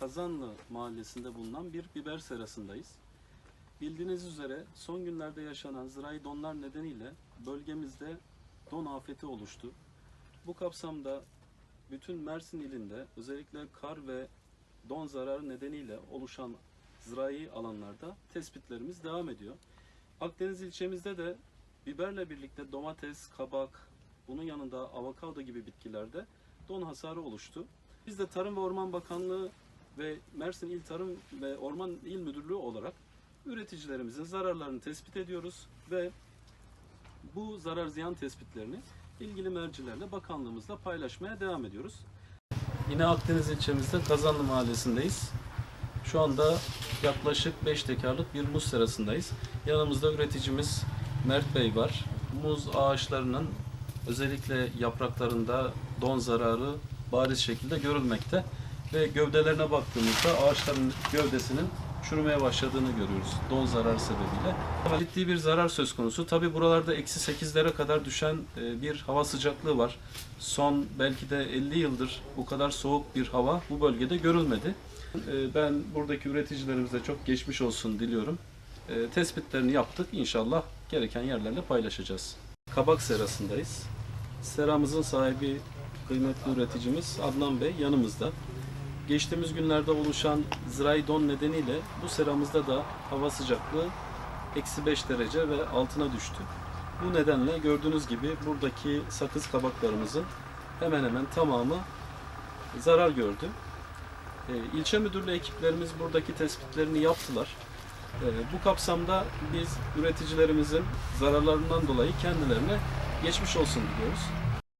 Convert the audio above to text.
Kazanlı mahallesinde bulunan bir biber serasındayız. Bildiğiniz üzere son günlerde yaşanan zirai donlar nedeniyle bölgemizde don afeti oluştu. Bu kapsamda bütün Mersin ilinde özellikle kar ve don zararı nedeniyle oluşan zirai alanlarda tespitlerimiz devam ediyor. Akdeniz ilçemizde de biberle birlikte domates, kabak, bunun yanında avokado gibi bitkilerde don hasarı oluştu. Biz de Tarım ve Orman Bakanlığı ve Mersin İl Tarım ve Orman İl Müdürlüğü olarak üreticilerimizin zararlarını tespit ediyoruz ve bu zarar ziyan tespitlerini ilgili mercilerle bakanlığımızla paylaşmaya devam ediyoruz. Yine Akdeniz ilçemizde Kazanlı Mahallesi'ndeyiz. Şu anda yaklaşık 5 tekarlık bir muz serasındayız. Yanımızda üreticimiz Mert Bey var. Muz ağaçlarının özellikle yapraklarında don zararı bariz şekilde görülmekte ve gövdelerine baktığımızda ağaçların gövdesinin çürümeye başladığını görüyoruz don zararı sebebiyle. Ciddi bir zarar söz konusu. Tabi buralarda eksi 8'lere kadar düşen e, bir hava sıcaklığı var. Son belki de 50 yıldır bu kadar soğuk bir hava bu bölgede görülmedi. E, Ben buradaki üreticilerimize çok geçmiş olsun diliyorum. E, Tespitlerini yaptık. İnşallah gereken yerlerle paylaşacağız. Kabak serasındayız. Seramızın sahibi kıymetli üreticimiz Adnan Bey yanımızda. Geçtiğimiz günlerde oluşan zirai don nedeniyle bu seramızda da hava sıcaklığı eksi 5 derece ve altına düştü. Bu nedenle gördüğünüz gibi buradaki sakız kabaklarımızın hemen hemen tamamı zarar gördü. E, ilçe müdürlüğü ekiplerimiz buradaki tespitlerini yaptılar. E, bu kapsamda biz üreticilerimizin zararlarından dolayı kendilerine geçmiş olsun diliyoruz.